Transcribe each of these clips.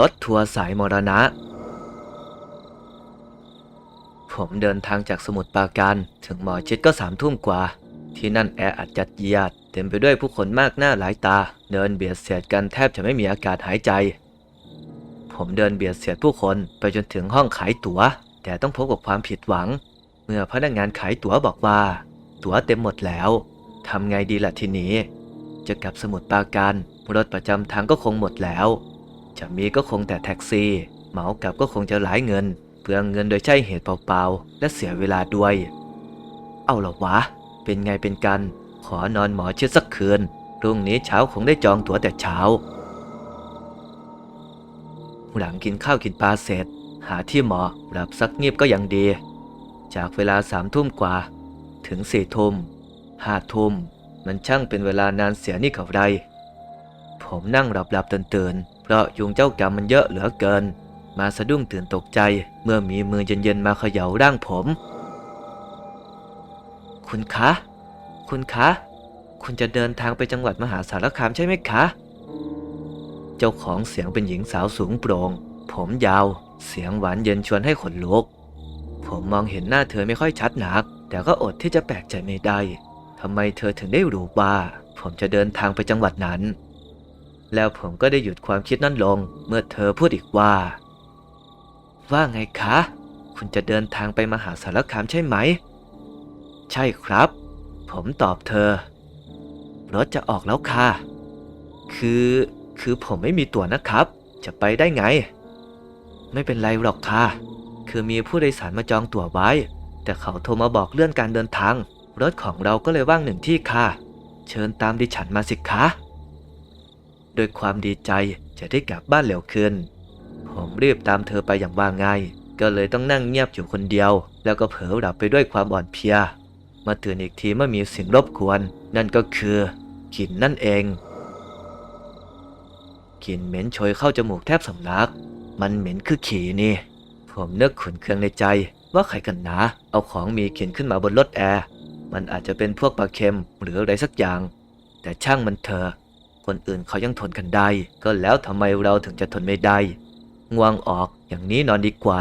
รถทัวร์สายมรณะ ผมเดินทางจากสมุทรปราการถึงหมอชิดก็สามทุ่มกว่า ที่นั่นแออัดจัดเยียด เต็มไปด้วยผู้คนมากหน้าหลายตา เดินเบียดเสียดกันแทบจะไม่มีอากาศหายใจ ผมเดินเบียดเสียดผู้คนไปจนถึงห้องขายตั๋ว แต่ต้องพบกับความผิดหวัง เมื่อพนักงานขายตั๋วบอกว่า ตั๋วเต็มหมดแล้วทำไงดีล่ะทีนี้ จะกลับสมุทรปราการรถประจำทางก็คงหมดแล้ว จะมีก็คงแต่แท็กซี่ เหมากลับก็คงจะหลายเงินเปลือเงินโดยใช่เหตุเปล่าๆ และเสียเวลาด้วย เอาหรอวะ เป็นไงเป็นกัน ขอนอนหมอชิดสักคืน พรุ่งนี้เช้าคงได้จองตั๋วแต่เช้า หลังกินข้าวกินปลาเสร็จ หาที่หมอหลับสักเงียบก็ยังดี จากเวลาสามทุ่มกว่า ถึงสี่ทุ่มห้าทุ่มมันช่างเป็นเวลานานเสียนี่กับไร ผมนั่งหลับหลับตื่นตื่น เพราะยุงเจ้ากรรมมันเยอะเหลือเกิน มาสะดุ้งตื่นตกใจเมื่อมีมือเย็นๆมาเขย่าร่างผม คุณคะ คุณคะ คุณจะเดินทางไปจังหวัดมหาสารคามใช่ไหมคะ เจ้าของเสียงเป็นหญิงสาวสูงโปร่ง ผมยาว เสียงหวานเย็นชวนให้ขนลุก ผมมองเห็นหน้าเธอไม่ค่อยชัดนัก แต่ก็อดที่จะแปลกใจไม่ได้ทำไมเธอถึงได้รู้ว่า ผมจะเดินทางไปจังหวัดนั้น แล้วผมก็ได้หยุดความคิดนั้นลง เมื่อเธอพูดอีกว่า ว่าไงคะ คุณจะเดินทางไปมหาสารคามใช่ไหม ใช่ครับ ผมตอบเธอ รถจะออกแล้วค่ะ คือคือผมไม่มีตั๋วนะครับ จะไปได้ไง ไม่เป็นไรหรอกค่ะ คือมีผู้โดยสารมาจองตั๋วไว้ แต่เขาโทรมาบอกเลื่อนการเดินทาง รถของเราก็เลยว่างหนึ่งที่ค่ะ เชิญตามดิฉันมาสิคะ โดวยความดีใจจะได้กลับบ้านเร็วขึ้น ผมรีบตามเธอไปอย่างว่าง่าย ก็เลยต้องนั่งเงียบอยู่คนเดียว แล้วก็เผลอหลับไปด้วยความอ่อนเพลีย มาตื่นอีกทีเมื่อมีสิ่งรบกวน นั่นก็คือกลิ่นนั่นเองกลิ่นเหม็นโชยเข้าจมูกแทบสำลัก มันเหม็นคือขี่นี่ ผมนึกขุนเคืองในใจ ว่าใครกันหนาเอาของมีกลิ่นขึ้นมาบนรถแอร์ มันอาจจะเป็นพวกปลาเค็มหรืออะไรสักอย่าง แต่ช่างมันเถอะ คนอื่นเขายังทนกันได้ ก็แล้วทำไมเราถึงจะทนไม่ได้ ง่วงออกอย่างนี้นอนดีกว่า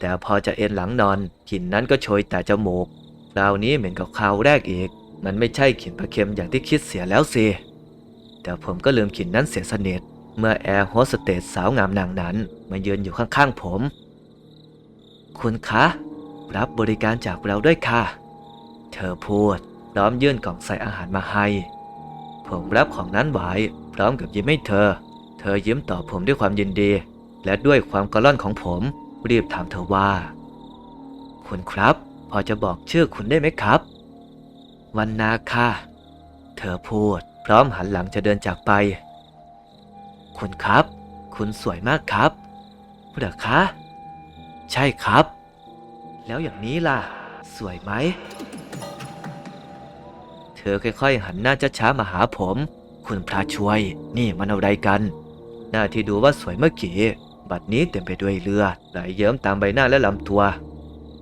แต่พอจะเอนหลังนอนกลิ่นนั้นก็โชยแต่จมูกคราวนี้เหม็นกับคราวแรกอีก มันไม่ใช่กลิ่นปลาเค็มอย่างที่คิดเสียแล้วสิแต่ผมก็ลืมกลิ่นนั้นเสียสนิทเมื่อแอร์โฮสเตสสาวงามนางนั้นมายืนอยู่ข้างๆผม คุณคะ รับบริการจากเราด้วยค่ะ เธอพูดพร้อมยื่นกล่องใส่อาหารมาให้ ผมรับของนั้นไว้พร้อมกับยิ้มให้เธอ เธอยิ้มตอบผมด้วยความยินดี และด้วยความกระล่อนของผม รีบถามเธอว่า คุณครับ พอจะบอกชื่อคุณได้ไหมครับ วันนาค่ะ เธอพูด พร้อมหันหลังจะเดินจากไป คุณครับ คุณสวยมากครับเหรอคะ ใช่ครับ แล้วอย่างนี้ล่ะ สวยไหม อค่อยๆ หันหน้าช้าๆมาหาผม คุณพระช่วย นี่มันอะไรกัน หน้าที่ดูว่าสวยเมื่อกี้ บัดนี้เต็มไปด้วยเลือดไหลเยิ้มตามใบหน้าและลำตัว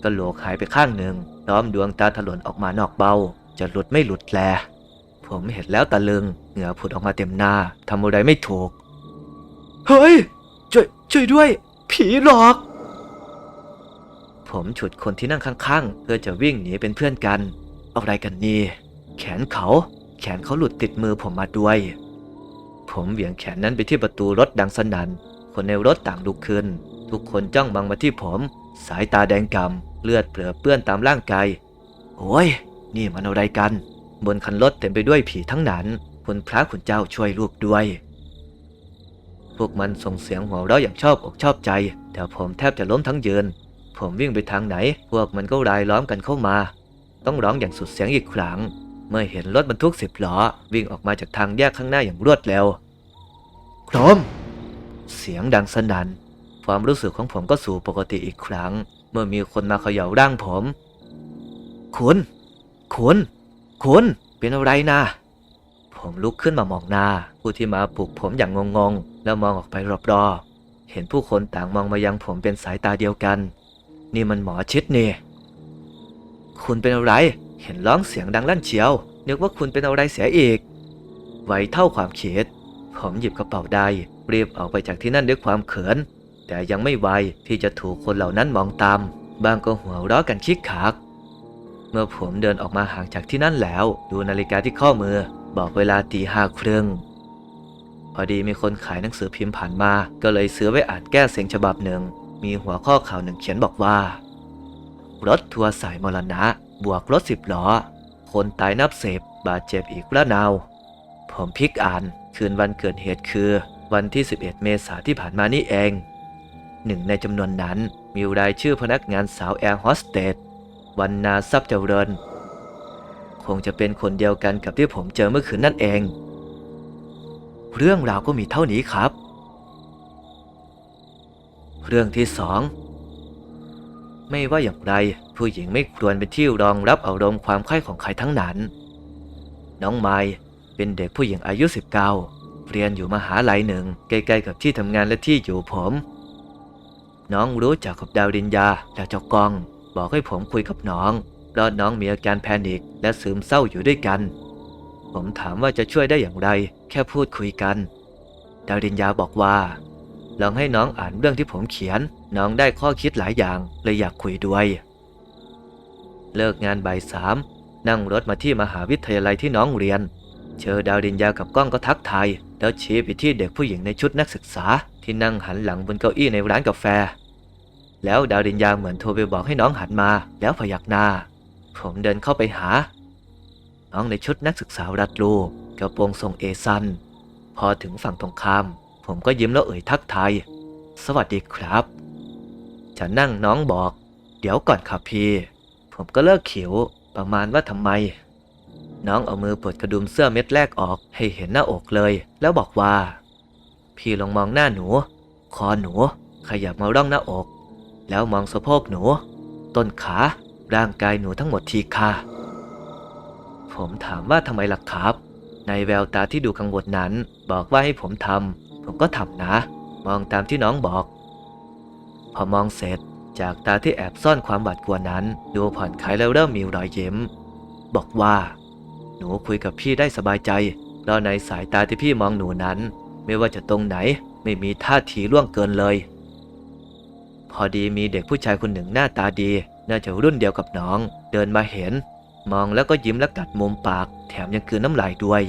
กระโหลกหายไปข้างหนึ่งล้อมดวงตาถลนออกมานอกเบ้า จะหลุดไม่หลุดแล ผมเห็นแล้วตะลึง เหงื่อผุดออกมาเต็มหน้าทำอะไรไม่ถูก เฮ้ย ช่วยช่วยด้วย ผีหลอก ผมฉุดคนที่นั่งข้างๆ เพื่อจะวิ่งหนีเป็นเพื่อนกัน อะไรกันนี่ แขนเขา แขนเขาหลุดติดมือผมมาด้วย ผมเหวี่ยงแขนนั้นไปที่ประตูรถดังสนัน่น คนในรถต่างลุกขึ้น ทุกคนจ้องมองมาที่ผม สายตาแดงกำเลือดเปลือเปื้อนตามร่างกาย โอ้ย นี่มันอะไรกัน บนคันรถเต็มไปด้วยผีทั้งนั้นคุณพระคุณเจ้าช่วยลูกด้วย พวกมันส่งเสียงหัวเราะอย่างชอบอกชอบใจ แต่ผมแทบจะล้มทั้งยืน ผมวิ่งไปทางไหน พวกมันก็รายล้อมกันเข้ามา ต้องร้องอย่างสุดเสียงอีกครั้ง เมื่อเห็นรถบรรทุกสิบล้อ วิ่งออกมาจากทางแยกข้างหน้าอย่างรวดเร็วโครม เสียงดังสนั่นความรู้สึกของผมก็สู่ปกติอีกครั้ง เมื่อมีคนมาเขย่าร่างผม คุณ คุณ คุณ เป็นอะไรนะ ผมลุกขึ้นมามองหน้า ผู้ที่มาปลุกผมอย่างงงๆ แล้วมองออกไปรอบๆ เห็นผู้คนต่างมองมายังผมเป็นสายตาเดียวกัน นี่มันหมอชิดนี่ คุณเป็นอะไร เห็นร้องเสียงดังลั่นเชียว นึกว่าคุณเป็นอะไรเสียอีก ไวเท่าความคิดผผมหยิบกระเป๋าได้รีบออกไปจากที่นั่นด้วยความเขิน แต่ยังไม่ไวที่จะถูกคนเหล่านั้นมองตาม บางก็หัวเราะกันคิกคัก เมื่อผมเดินออกมาห่างจากที่นั่นแล้ว ดูนาฬิกาที่ข้อมือ บอกเวลาตีห้าครึ่งพอดีมีคนขายหนังสือพิมพ์ผ่านมา ก็เลยซื้อไว้อ่านแก้เสียงฉบับหนึ่ง มีหัวข้อข่าวหนึ่งเขียนบอกว่า รถทัวร์สายมรณะ บวกรถสิบล้อ คนตายนับสิบบาดเจ็บอีกระนาว ผมพลิกอ่านคืนวันเกิดเหตุคือ วันที่ 11 เมษายนที่ผ่านมานี่เอง หนึ่งในจำนวนนั้นมีรายชื่อพนักงานสาวแอร์โฮสเตสวันนาทรัพย์เจริญ คงจะเป็นคนเดียวกันกับที่ผมเจอเมื่อคืนนั่นเอง เรื่องราวก็มีเท่านี้ครับ เรื่องที่สอง ไม่ว่าอย่างไร ผู้หญิงไม่ควรเป็นที่รองรับอารมณ์ความใคร่ของใครทั้งนั้น น้องไม้เป็นเด็กผู้หญิงอายุ 19 เรียนอยู่มหาลัยหนึ่งใกล้ๆกับที่ทำงานและที่อยู่ผม น้องรู้จักกับดาวดินยาและเจ้ากอง บอกให้ผมคุยกับน้องเพราะน้องมีอาการแพนิคและซึมเศร้าอยู่ด้วยกัน ผมถามว่าจะช่วยได้อย่างไร แค่พูดคุยกัน ดาวดินยาบอกว่า ลองให้น้องอ่านเรื่องที่ผมเขียน น้องได้ข้อคิดหลายอย่างเลยอยากคุยด้วย เลิกงานบ่ายสามนั่งรถมาที่มหาวิทยาลัยที่น้องเรียน เจอดาวดินยากับก้องก็ทักทายแล้วชี้ไปที่เด็กผู้หญิงในชุดนักศึกษา ที่นั่งหันหลังบนเก้าอี้ในร้านกาแฟ แล้วดาวดินยาเหมือนโทรไปบอกให้น้องหันมา แล้วพยักหน้า ผมเดินเข้าไปหา น้องในชุดนักศึกษารัดรูปกระโปรงทรงเอซัน พอถึงฝั่งตรงข้าม ผมก็ยิ้มแล้วเอ่ยทักทาย สวัสดีครับ ฉันนั่งน้องบอก เดี๋ยวก่อนครับพี่ ผมก็เลิกเขียวประมาณว่าทำไม น้องเอามือปลดกระดุมเสื้อเม็ดแรกออกให้เห็นหน้าอกเลย แล้วบอกว่า พี่ลองมองหน้าหนู คอหนู ขยับมาร่องหน้าอก แล้วมองสะโพกหนู ต้นขา ร่างกายหนูทั้งหมดทีค่ะ ผมถามว่าทำไมล่ะครับ ในแววตาที่ดูกังวลนั้น บอกว่าให้ผมทำ ผมก็ทำนะ มองตามที่น้องบอก พอมองเสร็จจากตาที่แอบซ่อนความหวาดกลัวนั้น ดูผ่อนคลายแล้วเริ่มมีรอยยิ้ม บอกว่า หนูคุยกับพี่ได้สบายใจเพราะในสายตาที่พี่มองหนูนั้น ไม่ว่าจะตรงไหนไม่มีท่าทีล่วงเกินเลย พอดีมีเด็กผู้ชายคนหนึ่งหน้าตาดี น่าจะรุ่นเดียวกับน้อง เดินมาเห็น มองแล้วก็ยิ้มและกัดมุมปาก แถมยังกลืนน้ำลายด้วย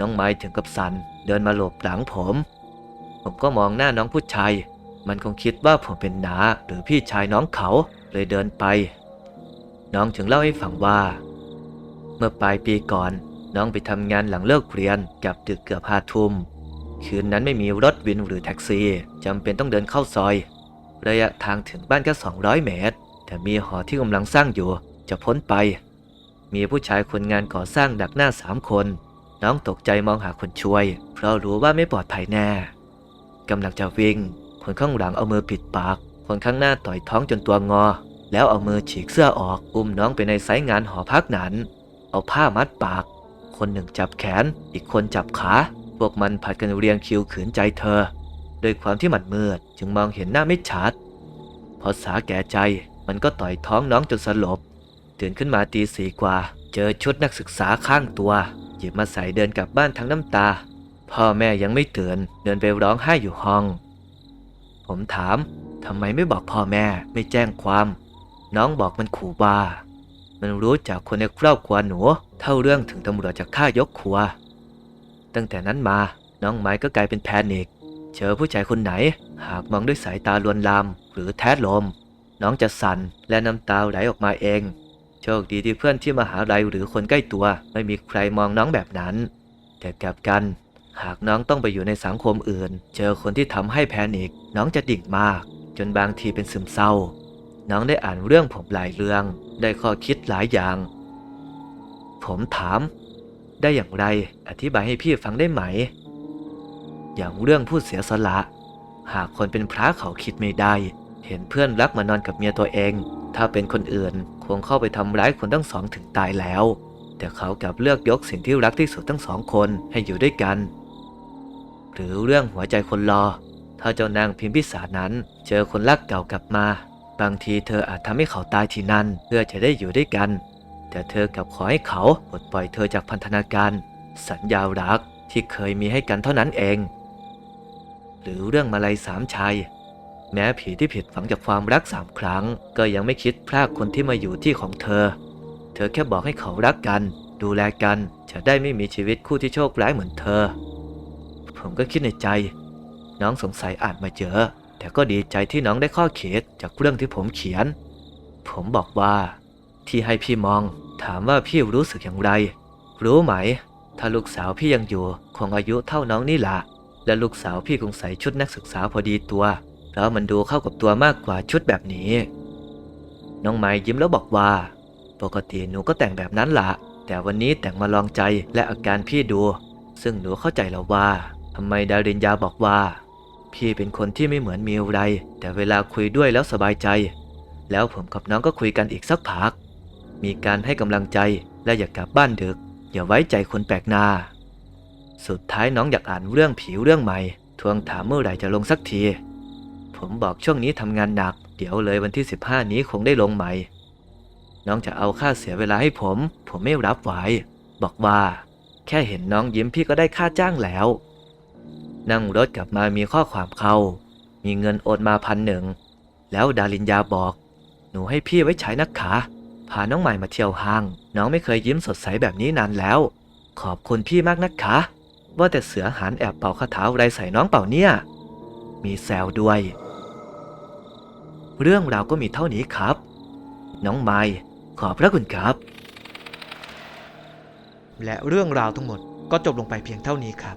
น้องไม้ถึงกับสัน เดินมาหลบหลังผม ผมก็มองหน้าน้องผู้ชาย มันคงคิดว่าผมเป็นน้าหรือพี่ชายน้องเขาเลยเดินไป น้องถึงเล่าให้ฟังว่า เมื่อปลายปีก่อน น้องไปทำงานหลังเลิกเรียนกับดึกเกือบห้าทุ่มคืนนั้นไม่มีรถวินหรือแท็กซี่จำเป็นต้องเดินเข้าซอย ระยะทางถึงบ้านแค่200 เมตร แต่มีหอที่กำลังสร้างอยู่จะพ้นไป มีผู้ชายคนงานก่อสร้างดักหน้าสามคน น้องตกใจมองหาคนช่วย เพราะรู้ว่าไม่ปลอดภัยแน่ กำลังจะวิ่ง คนข้างหลังเอามือปิดปาก คนข้างหน้าต่อยท้องจนตัวงอ แล้วเอามือฉีกเสื้อออก อุ้มน้องไปในไซต์งานหอพักนั้น เอาผ้ามัดปาก คนหนึ่งจับแขน อีกคนจับขา พวกมันผัดกันเรียงคิวขืนใจเธอ โดยความที่มันมืดจึงมองเห็นหน้าไม่ชัด พอสาแก่ใจมันก็ต่อยท้องน้องจนสลบ ตื่นขึ้นมาตีสี่กว่า เจอชุดนักศึกษาข้างตัวหยิบมาใส่เดินกลับบ้านทั้งน้ำตา พ่อแม่ยังไม่ตื่นเดินไปร้องไห้อยู่ห้อง ผมถามทำไมไม่บอกพ่อแม่ไม่แจ้งความ น้องบอกมันขู่ว่า มันรู้จากคนในครอบครัวหนู เท่าเรื่องถึงตำรวจจะฆ่ายกครัว ตั้งแต่นั้นมาน้องไม้ก็กลายเป็นแพนิคเจอผู้ชายคนไหน หากมองด้วยสายตาลวนลาม หรือแท้ลม น้องจะสั่นและน้ำตาไหลออกมาเอง โชคดีที่เพื่อนที่มหาลัยหรือคนใกล้ตัว ไม่มีใครมองน้องแบบนั้น แต่กลับกัน หากน้องต้องไปอยู่ในสังคมอื่น เจอคนที่ทำให้แพนิคน้องจะดิ่งมาก จนบางทีเป็นซึมเศร้า น้องได้อ่านเรื่องผมหลายเรื่อง ได้ข้อคิดหลายอย่าง ผมถาม ได้อย่างไรอธิบายให้พี่ฟังได้ไหม อย่างเรื่องผู้เสียสละ หากคนเป็นพระเขาคิดไม่ได้ เห็นเพื่อนรักมานอนกับเมียตัวเอง ถ้าเป็นคนอื่นคงเข้าไปทำร้ายคนทั้งสองถึงตายแล้ว แต่เขากลับเลือกยกสิ่งที่รักที่สุดทั้งสองคนให้อยู่ด้วยกัน หรือเรื่องหัวใจคนรอ ถ้าเจ้านางพิมพิสารนั้น เจอคนรักเก่ากลับมา บางทีเธออาจทำให้เขาตายที่นั่นเพื่อจะได้อยู่ด้วยกัน แต่เธอกลับขอให้เขาปลดปล่อยเธอจากพันธนาการ สัญญารักที่เคยมีให้กันเท่านั้นเอง หรือเรื่องมาลัยสามชัยแม้ผีที่ผิดหวังจากความรักสามครั้ง ก็ยังไม่คิดพรากคนที่มาอยู่ที่ของเธอ เธอแค่บอกให้เขารักกัน ดูแลกันจะได้ไม่มีชีวิตคู่ที่โชคร้ายเหมือนเธอ ผมก็คิดในใจ น้องสงสัยอาจมาเจอ แต่ก็ดีใจที่น้องได้ข้อเขตจากเรื่องที่ผมเขียน ผมบอกว่า ที่ให้พี่มอง ถามว่าพี่รู้สึกอย่างไร รู้ไหม ถ้าลูกสาวพี่ยังอยู่คงอายุเท่าน้องนี่ละและลูกสาวพี่คงใส่ชุดนักศึกษาพอดีตัวเพราะมันดูเข้ากับตัวมากกว่าชุดแบบนี้ น้องไม้ยิ้มแล้วบอกว่า ปกติหนูก็แต่งแบบนั้นละแต่วันนี้แต่งมาลองใจและอาการพี่ดู ซึ่งหนูเข้าใจแล้วว่า ทำไมดารินยาบอกว่า พี่เป็นคนที่ไม่เหมือนมิวไร แต่เวลาคุยด้วยแล้วสบายใจ แล้วผมกับน้องก็คุยกันอีกสักพัก มีการให้กำลังใจและอยากกลับบ้านดึก อย่าไว้ใจคนแปลกหน้า สุดท้ายน้องอยากอ่านเรื่องผีเรื่องใหม่ ทวงถามเมื่อไหร่จะลงสักที ผมบอกช่วงนี้ทำงานหนัก เดี๋ยวเลยวันที่ 15 นี้คงได้ลงใหม่ น้องจะเอาค่าเสียเวลาให้ผม ผมไม่รับไหวบอกว่า แค่เห็นน้องยิ้มพี่ก็ได้ค่าจ้างแล้ว นั่งรถกลับมามีข้อความเข้า มีเงินโอนมาพันหนึ่ง แล้วดารินยาบอก หนูให้พี่ไว้ใช้นักขา พาน้องใหม่มาเที่ยวห้าง น้องไม่เคยยิ้มสดใสแบบนี้นานแล้ว ขอบคุณพี่มากนะคะว่าแต่เสือหานแอบเป่าคาถาอะไรใส่น้องเป่าเนี่ย มีแซวด้วย เรื่องราวก็มีเท่านี้ครับ น้องไม้ขอบพระคุณครับ และเรื่องราวทั้งหมดก็จบลงไปเพียงเท่านี้ครับ